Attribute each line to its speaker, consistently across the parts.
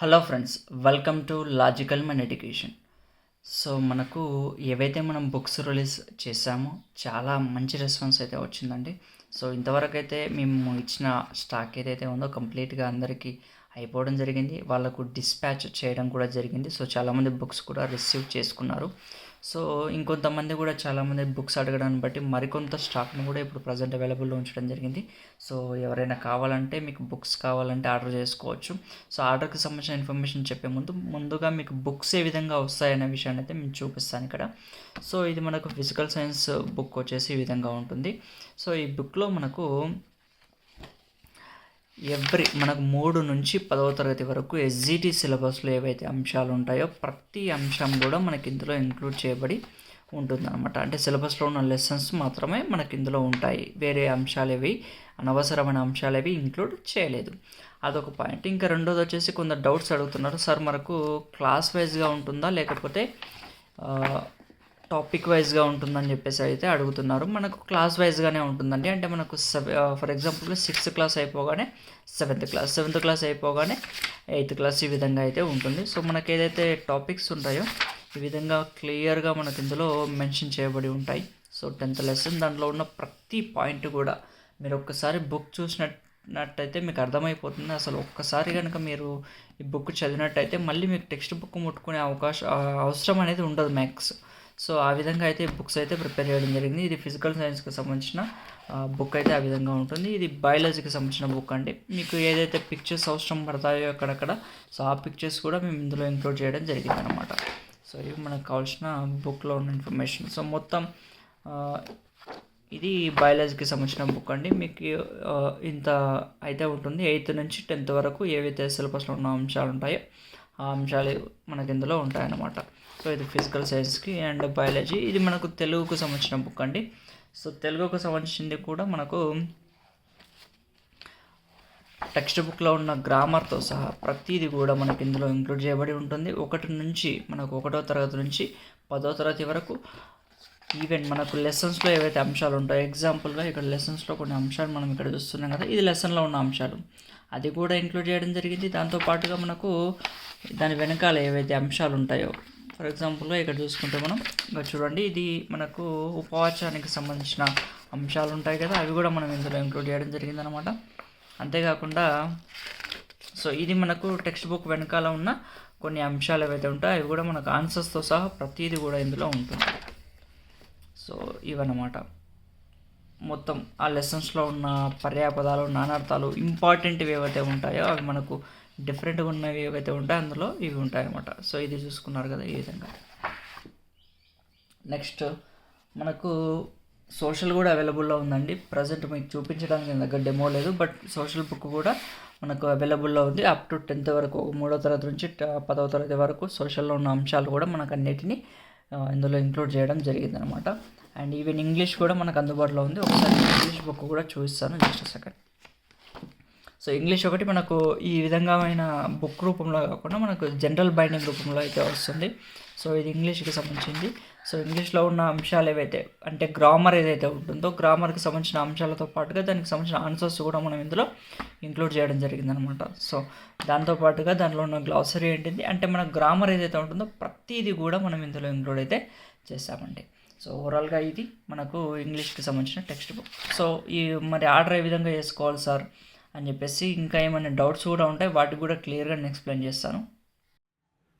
Speaker 1: Hello friends welcome to logical mind education. So మనకు ఏవైతే మనం బుక్స్ రిలీజ్ చేసామో చాలా మంచి రెస్పాన్స్ అయితే వచ్చిందండి. సో ఇంతవరకు అయితే మేము ఇచ్చిన స్టాక్ ఏదైతే ఉందో కంప్లీట్గా అందరికీ అయిపోవడం జరిగింది. వాళ్ళకు డిస్పాచ్ చేయడం కూడా జరిగింది. సో చాలామంది బుక్స్ కూడా రిసీవ్ చేసుకున్నారు. సో ఇంకొంతమంది కూడా చాలామంది బుక్స్ అడగడాన్ని బట్టి మరికొంత స్టాక్ను కూడా ఇప్పుడు ప్రజెంట్ అవైలబుల్లో ఉంచడం జరిగింది. సో ఎవరైనా కావాలంటే మీకు బుక్స్ కావాలంటే ఆర్డర్ చేసుకోవచ్చు. సో ఆర్డర్కి సంబంధించిన ఇన్ఫర్మేషన్ చెప్పే ముందు ముందుగా మీకు బుక్స్ ఏ విధంగా వస్తాయనే విషయాన్ని అయితే మేము చూపిస్తాను ఇక్కడ. సో ఇది మనకు ఫిజికల్ సైన్స్ బుక్ వచ్చేసి ఈ విధంగా ఉంటుంది. సో ఈ బుక్లో మనకు ఎవ్రీ మనకు మూడు నుంచి పదవ తరగతి వరకు ఎస్జిటి సిలబస్లో ఏవైతే అంశాలు ఉంటాయో ప్రతి అంశం కూడా మనకి ఇందులో ఇంక్లూడ్ చేయబడి ఉంటుందన్నమాట. అంటే సిలబస్లో ఉన్న లెసన్స్ మాత్రమే మనకి ఇందులో ఉంటాయి. వేరే అంశాలు ఏవి అనవసరమైన అంశాలు ఏవి ఇంక్లూడ్ చేయలేదు. అదొక పాయింట్ ఇంకా రెండోది వచ్చేసి కొందరు డౌట్స్ అడుగుతున్నారు. సార్ మనకు క్లాస్ వైజ్గా ఉంటుందా? లేకపోతే టాపిక్ వైజ్గా ఉంటుందని చెప్పేసి అయితే అడుగుతున్నారు. మనకు క్లాస్ వైజ్గానే ఉంటుందండి. అంటే మనకు ఫర్ ఎగ్జాంపుల్ సిక్స్త్ క్లాస్ అయిపోగానే సెవెంత్ క్లాస్ సెవెంత్ క్లాస్ అయిపోగానే ఎయిత్ క్లాస్ ఈ విధంగా అయితే ఉంటుంది. సో మనకి ఏదైతే టాపిక్స్ ఉంటాయో ఈ విధంగా క్లియర్గా మనకు ఇందులో మెన్షన్ చేయబడి ఉంటాయి. సో టెన్త్ లెసన్ దాంట్లో ఉన్న ప్రతి పాయింట్ కూడా మీరు ఒక్కసారి బుక్ చూసినట్టయితే మీకు అర్థమైపోతుంది. అసలు ఒక్కసారి కనుక మీరు ఈ బుక్ చదివినట్టయితే మళ్ళీ మీకు టెక్స్ట్ బుక్ ముట్టుకునే అవకాశం అవసరం అనేది ఉండదు మ్యాథ్స్ సో ఆ విధంగా అయితే బుక్స్ అయితే ప్రిపేర్ చేయడం జరిగింది. ఇది ఫిజికల్ సైన్స్కి సంబంధించిన బుక్ అయితే ఆ విధంగా ఉంటుంది. ఇది బయాలజీకి సంబంధించిన బుక్ అండి. మీకు ఏదైతే పిక్చర్స్ అవసరం పడతాయో అక్కడక్కడ సో ఆ పిక్చర్స్ కూడా మేము ఇందులో ఇంక్లూడ్ చేయడం జరిగింది అనమాట సో ఇవి మనకు కావాల్సిన బుక్లో ఉన్న ఇన్ఫర్మేషన్ సో మొత్తం ఇది బయాలజీకి సంబంధించిన బుక్ అండి. మీకు ఇంత అయితే ఉంటుంది. ఎయిత్ నుంచి టెన్త్ వరకు ఏవైతే సిలబస్లో ఉన్న అంశాలు ఉంటాయో ఆ అంశాలు మనకి ఇందులో ఉంటాయన్నమాట. సో ఇది ఫిజికల్ సైన్స్కి అండ్ బయాలజీ ఇది మనకు తెలుగుకు సంబంధించిన బుక్ అండి. సో తెలుగుకు సంబంధించింది కూడా మనకు టెక్స్ట్ బుక్లో ఉన్న గ్రామర్తో సహా ప్రతిదీ కూడా మనకి ఇందులో ఇంక్లూడ్ చేయబడి ఉంటుంది. ఒకటి నుంచి మనకు ఒకటో తరగతి నుంచి పదో తరగతి వరకు ఈవెన్ మనకు లెసన్స్లో ఏవైతే అంశాలు ఉంటాయో ఎగ్జాంపుల్గా ఇక్కడ లెసన్స్లో కొన్ని అంశాలు మనం ఇక్కడ చూస్తున్నాం కదా ఇది లెసన్లో ఉన్న అంశాలు. అది కూడా ఇంక్లూడ్ చేయడం జరిగింది. దాంతోపాటుగా మనకు దాని వెనకాల ఏవైతే అంశాలు ఉంటాయో ఫర్ ఎగ్జాంపుల్గా ఇక్కడ చూసుకుంటే మనం ఇక్కడ చూడండి ఇది మనకు ఉపవాచానికి సంబంధించిన అంశాలు ఉంటాయి కదా అవి కూడా మనం ఇందులో ఇంక్లూడ్ చేయడం జరిగిందనమాట అంతేకాకుండా సో ఇది మనకు టెక్స్ట్ బుక్ వెనకాల ఉన్న కొన్ని అంశాలు ఏవైతే ఉంటాయో అవి కూడా మనకు ఆన్సర్స్తో సహా ప్రతిదీ కూడా ఇందులో ఉంటుంది. సో ఇవన్నమాట. మొత్తం ఆ లెసన్స్లో ఉన్న పర్యాపదాలు నానార్థాలు ఇంపార్టెంట్వి ఏవైతే ఉంటాయో అవి మనకు డిఫరెంట్గా ఉన్నవి ఏవైతే ఉంటాయో అందులో ఇవి ఉంటాయన్నమాట. సో ఇది చూసుకున్నారు కదా ఈ విధంగా. నెక్స్ట్ మనకు సోషల్ కూడా అవైలబుల్లో ఉందండి. ప్రజెంట్ మీకు చూపించడానికి నా దగ్గర డెమో లేదు బట్ సోషల్ బుక్ కూడా మనకు అవైలబుల్లో ఉంది. అప్ టు టెన్త్ వరకు మూడో తరగతి నుంచి పదవ తరగతి వరకు సోషల్లో ఉన్న అంశాలు కూడా మనకు అన్నిటినీ ఇందులో ఇంక్లూడ్ చేయడం జరిగిందనమాట అండ్ ఈవెన్ ఇంగ్లీష్ కూడా మనకు అందుబాటులో ఉంది. ఒకసారి ఇంగ్లీష్ బుక్ కూడా చూపిస్తాను జస్ట్ సెకండ్ సో ఇంగ్లీష్ ఒకటి మనకు ఈ విధంగామైన బుక్ రూపంలో కాకుండా మనకు జనరల్ బైండింగ్ రూపంలో అయితే వస్తుంది. సో ఇది ఇంగ్లీష్కి సంబంధించింది. సో ఇంగ్లీష్లో ఉన్న అంశాలు ఏవైతే అంటే గ్రామర్ ఏదైతే ఉంటుందో గ్రామర్కి సంబంధించిన అంశాలతో పాటుగా దానికి సంబంధించిన ఆన్సర్స్ కూడా మనం ఇందులో ఇంక్లూడ్ చేయడం జరిగిందనమాట. సో దాంతోపాటుగా దాంట్లో ఉన్న గ్లాసరీ ఏంటిది? అంటే మన గ్రామర్ ఏదైతే ఉంటుందో ప్రతిదీ కూడా మనం ఇందులో ఇంక్లూడ్ అయితే చేస్తామండి. సో ఓవరాల్గా ఇది మనకు ఇంగ్లీష్కి సంబంధించిన టెక్స్ట్ బుక్. సో ఈ మరి ఆర్డర్ ఏ విధంగా చేసుకోవాలి సార్? అని చెప్పేసి ఇంకా ఏమైనా డౌట్స్ కూడా ఉంటాయి వాటికి కూడా క్లియర్గా నేను ఎక్స్ప్లెయిన్ చేస్తాను.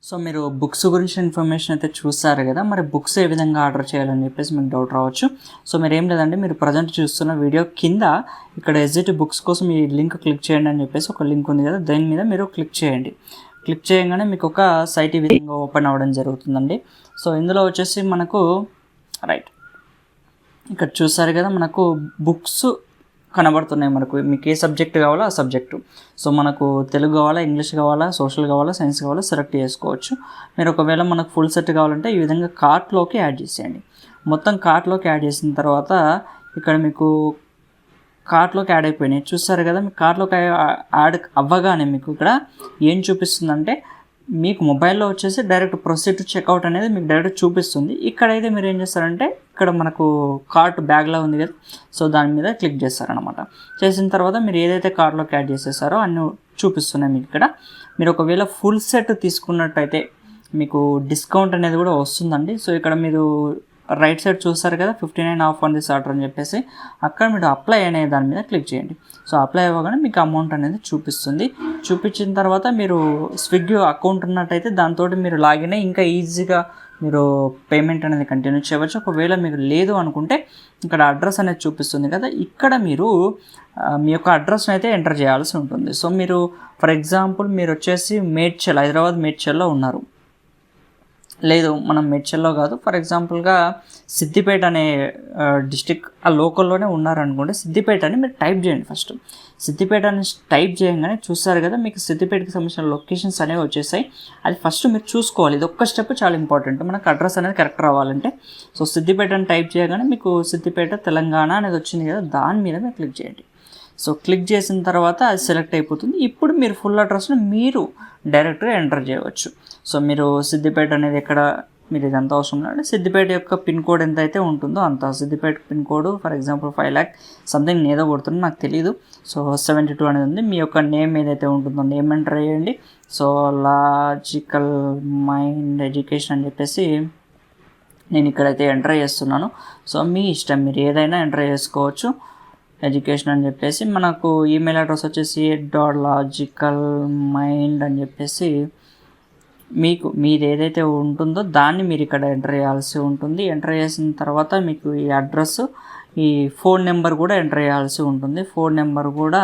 Speaker 1: సో మీరు బుక్స్ గురించి ఇన్ఫర్మేషన్ అయితే చూస్తారు కదా మరి బుక్స్ ఏ విధంగా ఆర్డర్ చేయాలని చెప్పేసి మీకు డౌట్ రావచ్చు. సో మీరు ఏం లేదండి మీరు ప్రజెంట్ చూస్తున్న వీడియో కింద ఇక్కడ ఎస్జిటి బుక్స్ కోసం ఈ లింక్ క్లిక్ చేయండి అని చెప్పేసి ఒక లింక్ ఉంది కదా దాని మీద మీరు క్లిక్ చేయండి. క్లిక్ చేయగానే మీకు ఒక సైట్ ఈ విధంగా ఓపెన్ అవ్వడం జరుగుతుందండి. సో ఇందులో వచ్చేసి మనకు రైట్ ఇక్కడ చూసారు కదా మనకు బుక్స్ కనబడుతున్నాయి మనకు. మీకు ఏ సబ్జెక్ట్ కావాలో ఆ సబ్జెక్టు సో మనకు తెలుగు కావాలా ఇంగ్లీష్ కావాలా సోషల్ కావాలా సైన్స్ కావాలా సెలెక్ట్ చేసుకోవచ్చు. మీరు ఒకవేళ మనకు ఫుల్ సెట్ కావాలంటే ఈ విధంగా కార్ట్లోకి యాడ్ చేసేయండి. మొత్తం కార్ట్లోకి యాడ్ చేసిన తర్వాత ఇక్కడ మీకు కార్ట్లోకి యాడ్ అయిపోయినాయి. చూస్తారు కదా మీకు కార్ట్లోకి యాడ్ అవ్వగానే మీకు ఇక్కడ ఏం చూపిస్తుందంటే మీకు మొబైల్లో వచ్చేసి డైరెక్ట్ ప్రొసీడ్ టు చెక్అవుట్ అనేది మీకు డైరెక్ట్ చూపిస్తుంది. ఇక్కడైతే మీరు ఏం చేస్తారంటే ఇక్కడ మనకు కార్ట్ బ్యాగ్లో ఉంది కదా సో దాని మీద క్లిక్ చేస్తారనమాట చేసిన తర్వాత మీరు ఏదైతే కార్ట్లోకి యాడ్ చేసేసారో అన్ని చూపిస్తున్నాయి మీకు ఇక్కడ. మీరు ఒకవేళ ఫుల్ సెట్ తీసుకున్నట్టయితే మీకు డిస్కౌంట్ అనేది కూడా వస్తుందండి. సో ఇక్కడ మీరు రైట్ సైడ్ చూస్తారు కదా fifty nine of on this order అని చెప్పేసి అక్కడ మీరు అప్లై అనే దాని మీద క్లిక్ చేయండి. సో అప్లై అవ్వగానే మీకు అమౌంట్ అనేది చూపిస్తుంది. చూపించిన తర్వాత మీరు స్విగ్గీ అకౌంట్ ఉన్నట్టయితే దాంతో మీరు లాగిన్ అయ్యి ఇంకా ఈజీగా మీరు పేమెంట్ అనేది కంటిన్యూ చేయవచ్చు. ఒకవేళ మీకు లేదు అనుకుంటే ఇక్కడ అడ్రస్ అనేది చూపిస్తుంది కదా ఇక్కడ మీరు మీ యొక్క అడ్రస్ని అయితే ఎంటర్ చేయాల్సి ఉంటుంది. సో మీరు ఫర్ ఎగ్జాంపుల్ మీరు వచ్చేసి మేడ్చల్ హైదరాబాద్ మేడ్చల్లో ఉన్నారు. లేదు మనం మేడ్చల్లో కాదు. ఫర్ ఎగ్జాంపుల్గా సిద్దిపేట అనే డిస్టిక్ ఆ లోకల్లోనే ఉన్నారనుకోండి సిద్దిపేట అని మీరు టైప్ చేయండి ఫస్ట్ సిద్దిపేట అని టైప్ చేయగానే చూస్తారు కదా మీకు సిద్దిపేటకి సంబంధించిన లొకేషన్స్ అనేవి వచ్చేసాయి. అది ఫస్ట్ మీరు చూసుకోవాలి. ఇది ఒక్క స్టెప్ చాలా ఇంపార్టెంట్ మనకు అడ్రస్ అనేది కరెక్ట్ రావాలంటే. సో సిద్దిపేట అని టైప్ చేయగానే మీకు సిద్దిపేట తెలంగాణ అనేది వచ్చింది కదా దాని మీద మీరు క్లిక్ చేయండి. సో క్లిక్ చేసిన తర్వాత అది సెలెక్ట్ అయిపోతుంది. ఇప్పుడు మీరు ఫుల్ అడ్రస్ని మీరు డైరెక్ట్గా ఎంటర్ చేయవచ్చు. సో మీరు సిద్దిపేట అనేది ఎక్కడ మీరు ఇదంతా అవసరం లేదు. సిద్దిపేట యొక్క పిన్ కోడ్ ఎంత అయితే ఉంటుందో అంత. Siddipet pin code for example five lakh something ఏదో కొడుతుందో నాకు తెలియదు సో సెవెంటీ టూ అనేది ఉంది. మీ యొక్క నేమ్ ఏదైతే ఉంటుందో నేమ్ ఎంటర్ చేయండి. సో లాజికల్ మైండ్ ఎడ్యుకేషన్ అని చెప్పేసి నేను ఇక్కడైతే ఎంటర్ చేస్తున్నాను. సో మీ ఇష్టం మీరు ఏదైనా ఎంటర్ చేసుకోవచ్చు. ఎడ్యుకేషన్ అని చెప్పేసి మనకు ఈమెయిల్ అడ్రస్ వచ్చేసి డాట్ లాజికల్ మైండ్ అని చెప్పేసి మీకు మీరు ఏదైతే ఉంటుందో దాన్ని మీరు ఇక్కడ ఎంటర్ చేయాల్సి ఉంటుంది. ఎంటర్ చేసిన తర్వాత మీకు ఈ అడ్రస్ ఈ ఫోన్ నెంబర్ కూడా ఎంటర్ చేయాల్సి ఉంటుంది. ఫోన్ నెంబర్ కూడా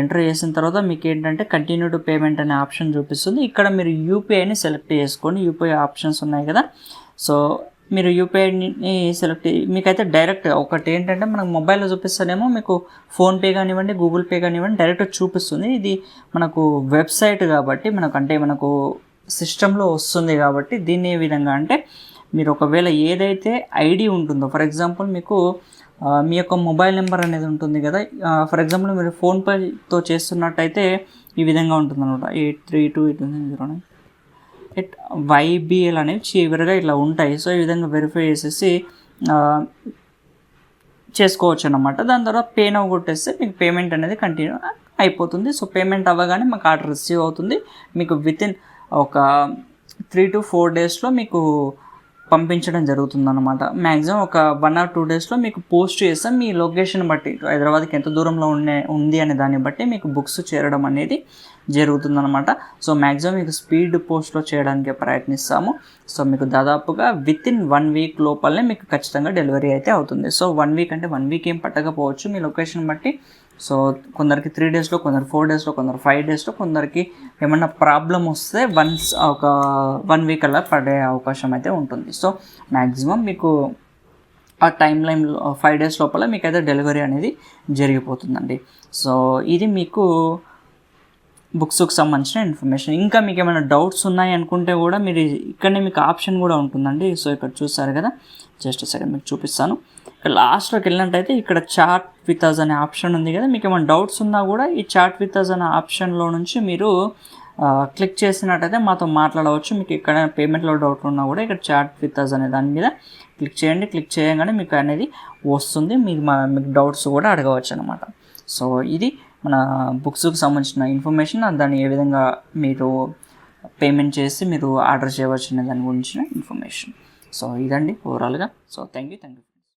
Speaker 1: ఎంటర్ చేసిన తర్వాత మీకు ఏంటంటే కంటిన్యూ టు పేమెంట్ అనే ఆప్షన్ చూపిస్తుంది. ఇక్కడ మీరు యూపీఐని సెలెక్ట్ చేసుకోండి. యూపీఐ ఆప్షన్స్ ఉన్నాయి కదా. సో మీరు యూపీఐని సెలెక్ట్ మీకైతే డైరెక్ట్ ఒకటి ఏంటంటే మనకు మొబైల్లో చూపిస్తేనేమో మీకు ఫోన్పే కానివ్వండి గూగుల్ పే కానివ్వండి డైరెక్ట్ చూపిస్తుంది. ఇది మనకు వెబ్సైట్ కాబట్టి మనకు అంటే మనకు సిస్టంలో వస్తుంది కాబట్టి దీన్ని ఏ విధంగా అంటే మీరు ఒకవేళ ఏదైతే ఐడి ఉంటుందో ఫర్ ఎగ్జాంపుల్ మీకు మీ యొక్క మొబైల్ నెంబర్ అనేది ఉంటుంది కదా ఫర్ ఎగ్జాంపుల్ మీరు ఫోన్పేతో చేస్తున్నట్టయితే ఈ విధంగా ఉంటుంది అనమాట eight three two eight zero nine. At YBL అనేవి చివరిగా ఇట్లా ఉంటాయి. సో ఈ విధంగా వెరిఫై చేసేసి చేసుకోవచ్చు అనమాట దాని తర్వాత పే నవ్ కొట్టేస్తే మీకు పేమెంట్ అనేది కంటిన్యూ అయిపోతుంది. సో పేమెంట్ అవ్వగానే మాకు ఆర్డర్ రిసీవ్ అవుతుంది. మీకు విత్ ఇన్ ఒక త్రీ టు ఫోర్ డేస్లో మీకు పంపించడం జరుగుతుంది అనమాట మ్యాక్సిమం ఒక వన్ ఆర్ టూ డేస్లో మీకు పోస్ట్ చేస్తాం మీ లొకేషన్ బట్టి హైదరాబాద్కి ఎంత దూరంలో ఉండే ఉంది అనే దాన్ని బట్టి మీకు బుక్స్ చేరడం అనేది జరుగుతుందన్నమాట. సో మ్యాక్సిమం మీకు స్పీడ్ పోస్ట్లో చేయడానికి ప్రయత్నిస్తాము. సో మీకు దాదాపుగా విత్ ఇన్ వన్ వీక్ లోపలనే మీకు ఖచ్చితంగా డెలివరీ అయితే అవుతుంది. సో వన్ వీక్ అంటే వన్ వీక్ ఏం పట్టకపోవచ్చు. మీ లొకేషన్ బట్టి సో కొందరికి త్రీ డేస్లో కొందరు ఫోర్ డేస్లో కొందరు ఫైవ్ డేస్లో కొందరికి ఏమన్నా ప్రాబ్లం వస్తే వన్స్ ఒక వన్ వీక్ అలా పడే అవకాశం అయితే ఉంటుంది. సో మ్యాక్సిమం మీకు ఆ టైం లైన్ ఫైవ్ డేస్ లోపల మీకైతే డెలివరీ అనేది జరిగిపోతుందండి. సో ఇది మీకు బుక్స్కి సంబంధించిన ఇన్ఫర్మేషన్. ఇంకా మీకు ఏమైనా డౌట్స్ ఉన్నాయి అనుకుంటే కూడా మీరు ఇక్కడనే మీకు ఆప్షన్ కూడా ఉంటుందండి. సో ఇక్కడ చూస్తారు కదా? జస్ట్ సరే మీకు చూపిస్తాను. ఇక్కడ లాస్ట్లోకి వెళ్ళినట్టయితే ఇక్కడ చాట్ విత్ అస్ అనే ఆప్షన్ ఉంది కదా? మీకు ఏమైనా డౌట్స్ ఉన్నా కూడా ఈ చాట్ విత్ అస్ అనే ఆప్షన్లో నుంచి మీరు క్లిక్ చేసినట్టయితే మాతో మాట్లాడవచ్చు. మీకు ఇక్కడ పేమెంట్లో డౌట్ ఉన్నా కూడా ఇక్కడ చాట్ విత్ అస్ అనే దాని మీద క్లిక్ చేయండి. క్లిక్ చేయగానే మీకు అనేది వస్తుంది. మీకు మా మీకు డౌట్స్ కూడా అడగవచ్చు అనమాట సో ఇది మన బుక్స్కి సంబంధించిన ఇన్ఫర్మేషన్ దాన్ని ఏ విధంగా మీరు పేమెంట్ చేసి మీరు ఆర్డర్ చేయవచ్చు అనే దాని గురించిన ఇన్ఫర్మేషన్. సో ఇదండి ఓవరాల్గా. So thank you thank you